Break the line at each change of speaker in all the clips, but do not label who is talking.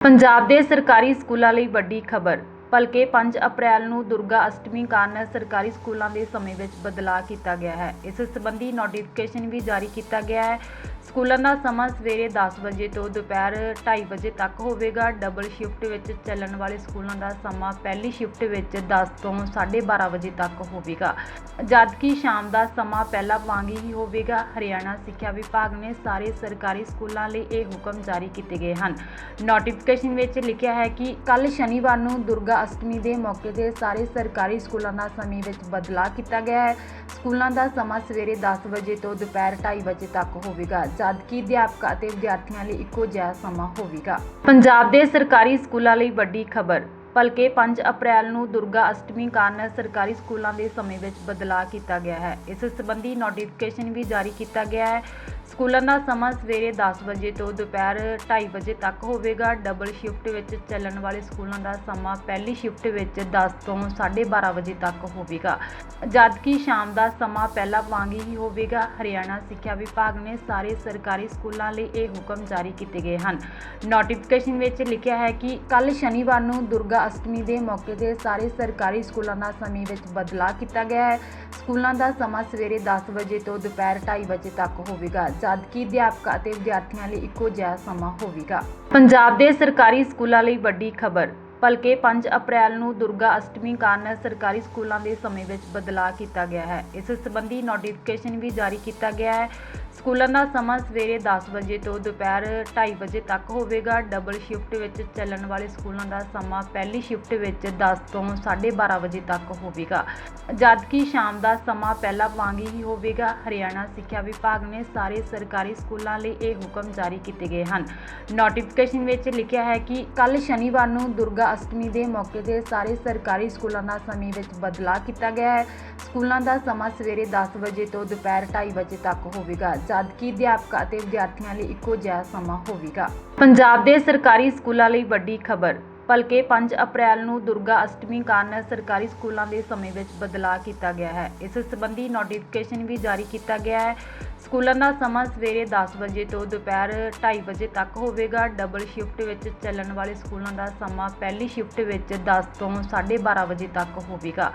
ਪੰਜਾਬ ਦੇ ਸਰਕਾਰੀ ਸਕੂਲਾਂ ਲਈ ਵੱਡੀ ਖਬਰ ਭਲਕੇ 5 ਅਪ੍ਰੈਲ ਨੂੰ ਦੁਰਗਾ ਅਸ਼ਟਮੀ ਕਾਰਨ ਸਰਕਾਰੀ ਸਕੂਲਾਂ ਦੇ ਸਮੇਂ ਵਿੱਚ ਬਦਲਾਅ ਕੀਤਾ ਗਿਆ ਹੈ। ਇਸ ਸੰਬੰਧੀ ਨੋਟੀਫਿਕੇਸ਼ਨ ਵੀ ਜਾਰੀ ਕੀਤਾ ਗਿਆ ਹੈ। ਸਕੂਲਾਂ ਦਾ ਸਮਾਂ ਸਵੇਰੇ 10 ਵਜੇ ਤੋਂ ਦੁਪਹਿਰ 2:30 ਵਜੇ ਤੱਕ ਹੋਵੇਗਾ। ਡਬਲ ਸ਼ਿਫਟ ਵਿੱਚ ਚੱਲਣ ਵਾਲੇ ਸਕੂਲਾਂ ਦਾ ਸਮਾਂ ਪਹਿਲੀ ਸ਼ਿਫਟ ਵਿੱਚ 10 ਤੋਂ 12:30 ਵਜੇ ਤੱਕ ਹੋਵੇਗਾ। ਜਦਕਿ ਸ਼ਾਮ ਦਾ ਸਮਾਂ ਪਹਿਲਾਂ ਵਾਂਗ ਹੀ ਹੋਵੇਗਾ। ਹਰਿਆਣਾ ਸਿੱਖਿਆ ਵਿਭਾਗ ਨੇ ਸਾਰੇ ਸਰਕਾਰੀ ਸਕੂਲਾਂ ਲਈ ਇਹ ਹੁਕਮ ਜਾਰੀ ਕੀਤੇ ਗਏ ਹਨ। ਨੋਟੀਫਿਕੇਸ਼ਨ ਵਿੱਚ ਲਿਖਿਆ ਹੈ ਕਿ ਕੱਲ ਸ਼ਨੀਵਾਰ ਨੂੰ ਦੁਰਗਾ ਅਸ਼ਟਮੀ ਦੇ ਮੌਕੇ ਤੇ ਸਾਰੇ ਸਰਕਾਰੀ ਸਕੂਲਾਂ ਦਾ ਸਮੇਂ ਵਿੱਚ ਬਦਲਾਅ ਕੀਤਾ ਗਿਆ ਹੈ। ਸਕੂਲਾਂ ਦਾ ਸਮਾਂ ਸਵੇਰੇ 10 ਵਜੇ ਤੋਂ ਦੁਪਹਿਰ 2:30 ਵਜੇ ਤੱਕ ਹੋਵੇਗਾ। ਜਦਕਿ ਅਧਿਆਪਕਾਂ ਅਤੇ ਵਿਦਿਆਰਥੀਆਂ ਲਈ ਇੱਕੋ ਜਿਹਾ ਸਮਾਂ ਹੋਵੇਗਾ। ਪੰਜਾਬ ਦੇ ਸਰਕਾਰੀ ਸਕੂਲਾਂ ਲਈ ਵੱਡੀ ਖਬਰ ਭਲਕੇ 5 ਅਪ੍ਰੈਲ ਨੂੰ ਦੁਰਗਾ ਅਸ਼ਟਮੀ ਕਾਰਨ ਸਰਕਾਰੀ ਸਕੂਲਾਂ ਦੇ ਸਮੇਂ ਵਿੱਚ ਬਦਲਾਅ ਕੀਤਾ ਗਿਆ ਹੈ। ਇਸ ਸੰਬੰਧੀ ਨੋਟੀਫਿਕੇਸ਼ਨ ਵੀ ਜਾਰੀ ਕੀਤਾ ਗਿਆ ਹੈ। ਸਕੂਲਾਂ ਦਾ ਸਮਾਂ ਸਵੇਰੇ 10 ਵਜੇ ਤੋਂ ਦੁਪਹਿਰ 2:30 ਵਜੇ ਤੱਕ ਹੋਵੇਗਾ। ਡਬਲ ਸ਼ਿਫਟ ਵਿੱਚ ਚੱਲਣ ਵਾਲੇ ਸਕੂਲਾਂ ਦਾ ਸਮਾਂ ਪਹਿਲੀ ਸ਼ਿਫਟ ਵਿੱਚ 10 ਤੋਂ 12:30 ਵਜੇ ਤੱਕ ਹੋਵੇਗਾ। ਜਦਕਿ ਸ਼ਾਮ ਦਾ ਸਮਾਂ ਪਹਿਲਾਂ ਵਾਂਗ ਹੀ ਹੋਵੇਗਾ, ਹਰਿਆਣਾ ਸਿੱਖਿਆ ਵਿਭਾਗ ਨੇ ਸਾਰੇ ਸਰਕਾਰੀ ਸਕੂਲਾਂ ਲਈ ਇਹ ਹੁਕਮ ਜਾਰੀ ਕੀਤੇ ਗਏ ਹਨ। ਨੋਟੀਫਿਕੇਸ਼ਨ ਵਿੱਚ ਲਿਖਿਆ ਹੈ ਕਿ ਕੱਲ ਸ਼ਨੀਵਾਰ ਨੂੰ ਦੁਰਗਾ ਅਸ਼ਟਮੀ ਦੇ ਮੌਕੇ ਤੇ ਸਾਰੇ ਸਰਕਾਰੀ ਸਕੂਲਾਂ ਦਾ ਸਮੇਂ ਵਿੱਚ ਬਦਲਾਅ ਕੀਤਾ ਗਿਆ ਹੈ। ਸਕੂਲਾਂ ਦਾ ਸਮਾਂ ਸਵੇਰੇ 10 ਵਜੇ ਤੋਂ ਦੁਪਹਿਰ 2:30 ਵਜੇ ਤੱਕ ਹੋਵੇਗਾ। ਜਦਕਿ ਅਧਿਆਪਕਾਂ ਅਤੇ ਵਿਦਿਆਰਥੀਆਂ ਲਈ ਇੱਕੋ ਜਿਹਾ ਸਮਾਂ ਹੋਵੇਗਾ। ਪੰਜਾਬ ਦੇ ਸਰਕਾਰੀ ਸਕੂਲਾਂ ਲਈ ਵੱਡੀ ਖਬਰ ਭਲਕੇ ਪੰਜ ਅਪ੍ਰੈਲ ਨੂੰ ਦੁਰਗਾ ਅਸ਼ਟਮੀ ਕਾਰਨ ਸਰਕਾਰੀ ਸਕੂਲਾਂ ਦੇ ਸਮੇਂ ਵਿੱਚ ਬਦਲਾਅ ਕੀਤਾ ਗਿਆ ਹੈ। ਇਸ ਸੰਬੰਧੀ ਨੋਟੀਫਿਕੇਸ਼ਨ ਵੀ ਜਾਰੀ ਕੀਤਾ ਗਿਆ ਹੈ। ਸਕੂਲਾਂ ਦਾ ਸਮਾਂ ਸਵੇਰੇ 10 ਵਜੇ ਤੋਂ ਦੁਪਹਿਰ 2:30 ਵਜੇ ਤੱਕ ਹੋਵੇਗਾ। ਡਬਲ ਸ਼ਿਫਟ ਵਿੱਚ ਚੱਲਣ ਵਾਲੇ ਸਕੂਲਾਂ ਦਾ ਸਮਾਂ ਪਹਿਲੀ ਸ਼ਿਫਟ ਵਿੱਚ 10 ਤੋਂ 12:30 ਵਜੇ ਤੱਕ ਹੋਵੇਗਾ। ਜਦਕਿ ਸ਼ਾਮ ਦਾ ਸਮਾਂ ਪਹਿਲਾਂ ਵਾਂਗ ਹੀ ਹੋਵੇਗਾ। ਹਰਿਆਣਾ ਸਿੱਖਿਆ ਵਿਭਾਗ ਨੇ ਸਾਰੇ ਸਰਕਾਰੀ ਸਕੂਲਾਂ ਲਈ ਇਹ ਹੁਕਮ ਜਾਰੀ ਕੀਤੇ ਗਏ ਹਨ। ਨੋਟੀਫਿਕੇਸ਼ਨ ਵਿੱਚ ਲਿਖਿਆ ਹੈ ਕਿ ਕੱਲ ਸ਼ਨੀਵਾਰ ਨੂੰ ਦੁਰਗਾ ਅਸ਼ਟਮੀ ਦੇ ਮੌਕੇ ਤੇ ਸਾਰੇ ਸਰਕਾਰੀ ਸਕੂਲਾਂ ਦਾ ਸਮੇਂ ਵਿੱਚ ਬਦਲਾਅ ਕੀਤਾ ਗਿਆ ਹੈ। ਸਕੂਲਾਂ ਦਾ ਸਮਾਂ ਸਵੇਰੇ 10 ਵਜੇ ਤੋਂ ਦੁਪਹਿਰ 2:30 ਵਜੇ ਤੱਕ ਹੋਵੇਗਾ ਜਦਕਿ ਅਧਿਆਪਕਾਂ ਅਤੇ ਵਿਦਿਆਰਥੀਆਂ ਲਈ ਇੱਕੋ ਜਿਹਾ ਸਮਾਂ ਹੋਵੇਗਾ। ਪੰਜਾਬ ਦੇ ਸਰਕਾਰੀ ਸਕੂਲਾਂ ਲਈ ਵੱਡੀ ਖਬਰ ਭਲਕੇ 5 ਅਪ੍ਰੈਲ ਨੂੰ ਦੁਰਗਾ ਅਸ਼ਟਮੀ ਕਾਰਨ ਸਰਕਾਰੀ ਸਕੂਲਾਂ ਦੇ ਸਮੇਂ ਵਿੱਚ ਬਦਲਾਅ ਕੀਤਾ ਗਿਆ ਹੈ। ਇਸ ਸੰਬੰਧੀ ਨੋਟੀਫਿਕੇਸ਼ਨ ਵੀ ਜਾਰੀ ਕੀਤਾ ਗਿਆ ਹੈ। ਸਕੂਲਾਂ ਦਾ ਸਮਾਂ ਸਵੇਰੇ 10 ਵਜੇ ਤੋਂ ਦੁਪਹਿਰ 2:30 ਵਜੇ ਤੱਕ ਹੋਵੇਗਾ। ਡਬਲ ਸ਼ਿਫਟ ਵਿੱਚ ਚੱਲਣ ਵਾਲੇ ਸਕੂਲਾਂ ਦਾ ਸਮਾਂ ਪਹਿਲੀ ਸ਼ਿਫਟ ਵਿੱਚ 10 ਤੋਂ 12:30 ਵਜੇ ਤੱਕ ਹੋਵੇਗਾ।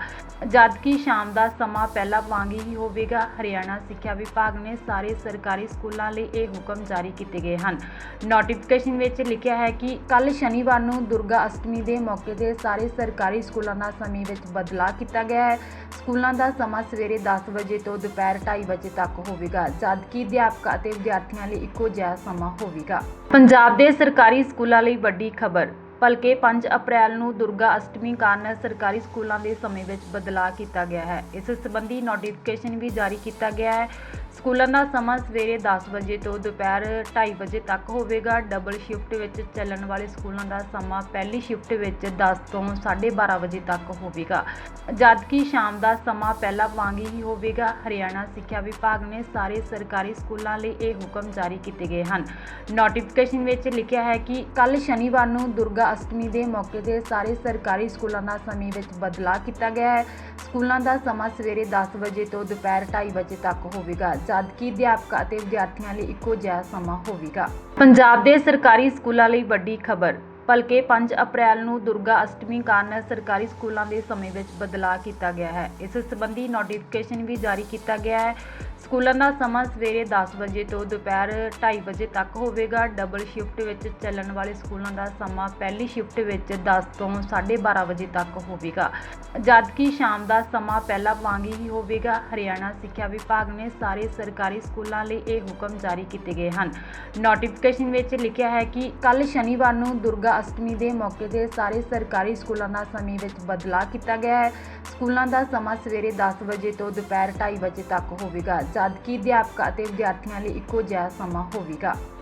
ਜਦਕਿ ਸ਼ਾਮ ਦਾ ਸਮਾਂ ਪਹਿਲਾਂ ਵਾਂਗ ਹੀ ਹੋਵੇਗਾ, ਹਰਿਆਣਾ ਸਿੱਖਿਆ ਵਿਭਾਗ ਨੇ ਸਾਰੇ ਸਰਕਾਰੀ ਸਕੂਲਾਂ ਲਈ ਇਹ ਹੁਕਮ ਜਾਰੀ ਕੀਤੇ ਗਏ ਹਨ। ਨੋਟੀਫਿਕੇਸ਼ਨ ਵਿੱਚ ਲਿਖਿਆ ਹੈ ਕਿ ਕੱਲ ਸ਼ਨੀਵਾਰ ਨੂੰ ਦੁਰਗਾ ਅਸ਼ਟਮੀ ਦੇ ਮੌਕੇ ਤੇ ਸਾਰੇ ਸਰਕਾਰੀ ਸਕੂਲਾਂ ਦਾ ਸਮੇਂ ਵਿੱਚ ਬਦਲਾਅ ਕੀਤਾ ਗਿਆ ਹੈ। ਸਕੂਲਾਂ ਦਾ ਸਮਾਂ ਸਵੇਰੇ 10 ਵਜੇ ਤੋਂ ਦੁਪਹਿਰ 2:30 ਵਜੇ ਤੱਕ ਹੋਵੇਗਾ। ਜਦਕਿ ਅਧਿਆਪਕਾਂ ਅਤੇ ਵਿਦਿਆਰਥੀਆਂ ਲਈ ਇੱਕੋ ਜਿਹਾ ਸਮਾਂ ਹੋਵੇਗਾ। ਪੰਜਾਬ ਦੇ ਸਰਕਾਰੀ ਸਕੂਲਾਂ ਲਈ ਵੱਡੀ ਖਬਰ ਭਲਕੇ 5 ਅਪ੍ਰੈਲ ਨੂੰ ਦੁਰਗਾ ਅਸ਼ਟਮੀ ਕਾਰਨ ਸਰਕਾਰੀ ਸਕੂਲਾਂ ਦੇ ਸਮੇਂ ਵਿੱਚ ਬਦਲਾਅ ਕੀਤਾ ਗਿਆ ਹੈ। ਇਸ ਸੰਬੰਧੀ ਨੋਟੀਫਿਕੇਸ਼ਨ ਵੀ ਜਾਰੀ ਕੀਤਾ ਗਿਆ ਹੈ। ਸਕੂਲਾਂ ਦਾ ਸਮਾਂ ਸਵੇਰੇ 10 ਵਜੇ ਤੋਂ ਦੁਪਹਿਰ 2:30 ਵਜੇ ਤੱਕ ਹੋਵੇਗਾ। ਡਬਲ ਸ਼ਿਫਟ ਵਿੱਚ ਚੱਲਣ ਵਾਲੇ ਸਕੂਲਾਂ ਦਾ ਸਮਾਂ ਪਹਿਲੀ ਸ਼ਿਫਟ ਵਿੱਚ 10 ਤੋਂ 12:30 ਵਜੇ ਤੱਕ ਹੋਵੇਗਾ। ਜਦਕਿ ਸ਼ਾਮ ਦਾ ਸਮਾਂ ਪਹਿਲਾਂ ਵਾਂਗ ਹੀ ਹੋਵੇਗਾ, ਹਰਿਆਣਾ ਸਿੱਖਿਆ ਵਿਭਾਗ ਨੇ ਸਾਰੇ ਸਰਕਾਰੀ ਸਕੂਲਾਂ ਲਈ ਇਹ ਹੁਕਮ ਜਾਰੀ ਕੀਤੇ ਗਏ ਹਨ। ਨੋਟੀਫਿਕੇਸ਼ਨ ਵਿੱਚ ਲਿਖਿਆ ਹੈ ਕਿ ਕੱਲ ਸ਼ਨੀਵਾਰ ਨੂੰ ਦੁਰਗਾ ਅਸ਼ਟਮੀ ਦੇ ਮੌਕੇ ਤੇ ਸਾਰੇ ਸਰਕਾਰੀ ਸਕੂਲਾਂ ਦਾ ਸਮੇਂ ਵਿੱਚ ਬਦਲਾਅ ਕੀਤਾ ਗਿਆ ਹੈ। ਸਕੂਲਾਂ ਦਾ ਸਮਾਂ ਸਵੇਰੇ 10 ਵਜੇ ਤੋਂ ਦੁਪਹਿਰ 2:30 ਵਜੇ ਤੱਕ ਹੋਵੇਗਾ। ਜਦਕਿ ਅਧਿਆਪਕਾਂ ਅਤੇ ਵਿਦਿਆਰਥੀਆਂ ਲਈ ਇੱਕੋ ਜਿਹਾ ਸਮਾਂ ਹੋਵੇਗਾ। ਪੰਜਾਬ ਦੇ ਸਰਕਾਰੀ ਸਕੂਲਾਂ ਲਈ ਵੱਡੀ ਖਬਰ ਭਲਕੇ 5 ਅਪ੍ਰੈਲ ਨੂੰ ਦੁਰਗਾ ਅਸ਼ਟਮੀ ਕਾਰਨ ਸਰਕਾਰੀ ਸਕੂਲਾਂ ਦੇ ਸਮੇਂ ਵਿੱਚ ਬਦਲਾਅ ਕੀਤਾ ਗਿਆ ਹੈ। ਇਸ ਸੰਬੰਧੀ ਨੋਟੀਫਿਕੇਸ਼ਨ ਵੀ ਜਾਰੀ ਕੀਤਾ ਗਿਆ ਹੈ। ਸਕੂਲਾਂ ਦਾ ਸਮਾਂ ਸਵੇਰੇ 10 ਵਜੇ ਤੋਂ ਦੁਪਹਿਰ 2:30 ਵਜੇ ਤੱਕ ਹੋਵੇਗਾ। ਡਬਲ ਸ਼ਿਫਟ ਵਿੱਚ ਚੱਲਣ ਵਾਲੇ ਸਕੂਲਾਂ ਦਾ ਸਮਾਂ ਪਹਿਲੀ ਸ਼ਿਫਟ ਵਿੱਚ 10 ਤੋਂ 12:30 ਵਜੇ ਤੱਕ ਹੋਵੇਗਾ। ਜਦਕਿ ਸ਼ਾਮ ਦਾ ਸਮਾਂ ਪਹਿਲਾਂ ਵਾਂਗ ਹੀ ਹੋਵੇਗਾ। ਹਰਿਆਣਾ ਸਿੱਖਿਆ ਵਿਭਾਗ ਨੇ ਸਾਰੇ ਸਰਕਾਰੀ ਸਕੂਲਾਂ ਲਈ ਇਹ ਹੁਕਮ ਜਾਰੀ ਕੀਤੇ ਗਏ ਹਨ। ਨੋਟੀਫਿਕੇਸ਼ਨ ਵਿੱਚ ਲਿਖਿਆ ਹੈ ਕਿ ਕੱਲ ਸ਼ਨੀਵਾਰ ਨੂੰ ਦੁਰਗਾ ਅਸ਼ਟਮੀ ਦੇ ਮੌਕੇ ਤੇ ਸਾਰੇ ਸਰਕਾਰੀ ਸਕੂਲਾਂ ਦਾ ਸਮੇਂ ਵਿੱਚ ਬਦਲਾਅ ਕੀਤਾ ਗਿਆ ਹੈ। ਸਕੂਲਾਂ ਦਾ ਸਮਾਂ ਸਵੇਰੇ 10 ਵਜੇ ਤੋਂ ਦੁਪਹਿਰ 2:30 ਵਜੇ ਤੱਕ ਹੋਵੇਗਾ, ਜਦਕਿ ਅਧਿਆਪਕਾਂ ਅਤੇ ਵਿਦਿਆਰਥੀਆਂ ਲਈ ਇੱਕੋ ਜਿਹਾ ਸਮਾਂ ਹੋਵੇਗਾ।